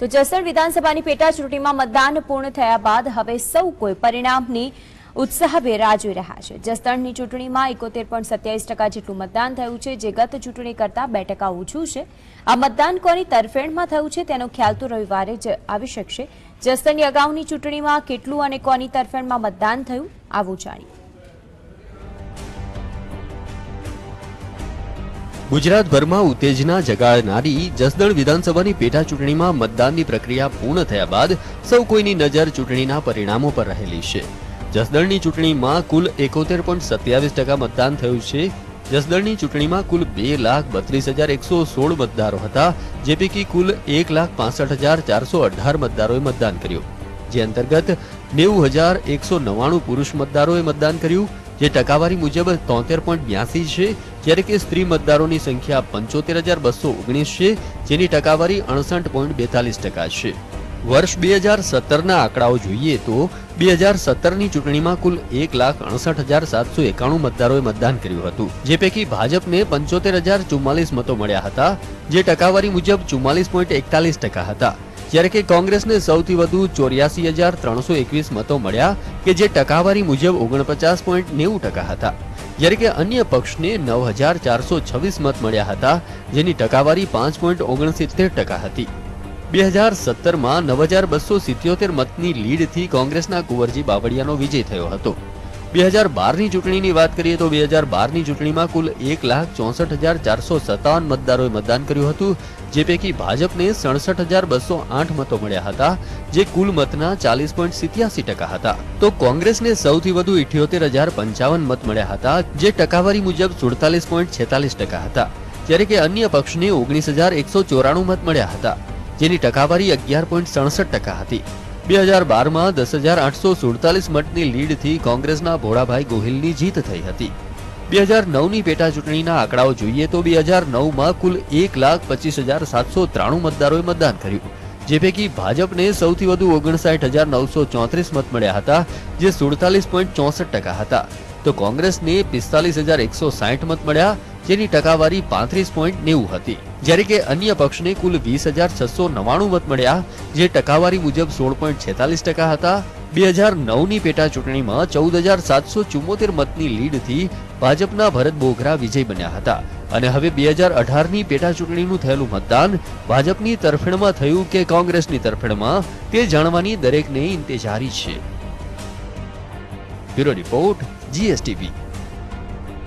તો જસદણ વિધાનસભાની પેટા ચૂંટણીમાં મતદાન પૂર્ણ થયા બાદ હવે સૌ કોઈ પરિણામની ઉત્સાહભેર રાહ જોઈ રહ્યા છે. જસદણની ચૂંટણીમાં એકોતેર પોઈન્ટ સત્યાવીસ ટકા જેટલું મતદાન થયું છે, જે ગત ચૂંટણી કરતાં બે ટકા ઓછું છે. આ મતદાન કોની તરફેણમાં થયું છે તેનો ખ્યાલ તો રવિવારે જ આવી શકશે. જસદણની અગાઉની ચૂંટણીમાં કેટલું અને કોની તરફેણમાં મતદાન થયું, આવું જાણીએ. ગુજરાતભરમાં ઉત્તેજના જગાડનારી જસદણ વિધાનસભાની પેટા ચૂંટણીમાં મતદાનની પ્રક્રિયા પૂર્ણ થયા બાદ સૌ કોઈની નજર ચૂંટણીના પરિણામો પર રહેલી છે. જસદણની ચૂંટણીમાં કુલ એકોતેર પોઈન્ટ સત્યાવીસ ટકા મતદાન થયું છે. જસદણની ચૂંટણીમાં કુલ બે લાખ બત્રીસ હજાર એકસો સોળ મતદારો હતા, જે પૈકી કુલ એક લાખ પાસઠ હજાર ચારસો અઢાર મતદારોએ મતદાન કર્યું. જે અંતર્ગત નેવું હજાર એકસો નવ્વાણું પુરુષ મતદારોએ મતદાન કર્યું, જે ટકાવારી મુજબ તોતેર પોઈન્ટ બ્યાસી છે. જ્યારે કે સ્ત્રી મતદારોની સંખ્યા પંચોતેર હજાર બસો ઓગણીસ છે, જેની ટકાવારી અડસઠ પોઈન્ટ બેતાલીસ ટકા છે. વર્ષ બે હજાર સત્તરના આંકડાઓ જોઈએ તો બે હજાર સત્તરની ચૂંટણીમાં કુલ એક લાખ અડસઠ હજાર સાતસો એકાણું મતદારોએ મતદાન કર્યું હતું, જે પૈકી ભાજપને પંચોતેર હજાર ચુમ્માલીસ મતો મળ્યા હતા, જે ટકાવારી મુજબ ચુમ્માલીસ પોઈન્ટ એકતાલીસ ટકા હતા. જ્યારે કે કોંગ્રેસને સૌથી વધુ ચોર્યાસી હજાર ત્રણસો એકવીસ મતો મળ્યા કે જે ટકાવારી મુજબ ઓગણપચાસ પોઈન્ટ નેવું ટકા હતા. જ્યારે કે અન્ય પક્ષને નવ હજાર ચારસો છવ્વીસ મત મળ્યા હતા, જેની ટકાવારી પાંચ પોઈન્ટ ઓગણસિત્તેર ટકા હતી. બે હજાર સત્તરમાં નવ હજાર બસો સિત્યોતેર મતની લીડથી કોંગ્રેસના કુંવરજી બાવળિયાનો વિજય થયો હતો. બે હજાર બારની ચૂંટણીની વાત કરીએ તો બે હજાર બારની ચૂંટણીમાં કુલ એક લાખ ચોસઠ હજાર ચારસો સત્તાવન મતદારોએ મતદાન કર્યું હતું, જે પૈકી ભાજપને સડસઠ હજાર બસો આઠ મતો મળ્યા હતા, જે કુલ મતના ચાલીસ પોઈન્ટ સિત્યાસી ટકા હતા. તો કોંગ્રેસને સૌથી વધુ ઇઠ્યોતેર હજાર પંચાવન મત મળ્યા હતા, જે ટકાવારી મુજબ સુડતાલીસ પોઈન્ટ છેતાલીસ ટકા હતા, જ્યારે કે અન્ય પક્ષને ઓગણીસ હજાર એકસો ચોરાણું મત મળ્યા હતા, જેની ટકાવારી અગિયાર પોઈન્ટ સડસઠ ટકા હતી. બે હજાર બારમાં દસ હજાર આઠસો સુડતાલીસ મતની લીડથી કોંગ્રેસના ભોળાભાઈ ગોહિલની જીત થઈ હતી. બે હજાર નવની પેટા ચૂંટણીના આંકડાઓ જોઈએ તો બે હજાર નવમાં કુલ એક લાખ પચીસ હજાર સાતસો ત્રાણું મતદારોએ મતદાન કર્યું, જે પૈકી ભાજપને સૌથી વધુ ઓગણસાઠ હજાર નવસો ચોત્રીસ મત મળ્યા હતા, જે સુડતાલીસ પોઈન્ટ ચોસઠ ટકા હતા. તો કોંગ્રેસને પિસ્તાલીસ હજાર એકસો સાઠ મત મળ્યા જેની ટકાવારી પાંત્રીસ હતી. જ્યારે કે અન્ય પક્ષને કુલ વીસ મત મળ્યા, જે ટકાવારી મુજબ સોળ હતા. બે હજાર નવની પેટા ચૂંટણીમાં ચૌદ હજાર સાતસો ચુમ્મોતેર મતની લીડથી ભાજપના ભરત બોઘરા વિજય બન્યા હતા. અને હવે બે હજાર અઢારની પેટા ચૂંટણીનું થયેલું મતદાન ભાજપની તરફેણમાં થયું કે કોંગ્રેસની તરફેણમાં, તે જાણવાની દરેકને ઇંતેજારી છે. Bureau report, GSTV.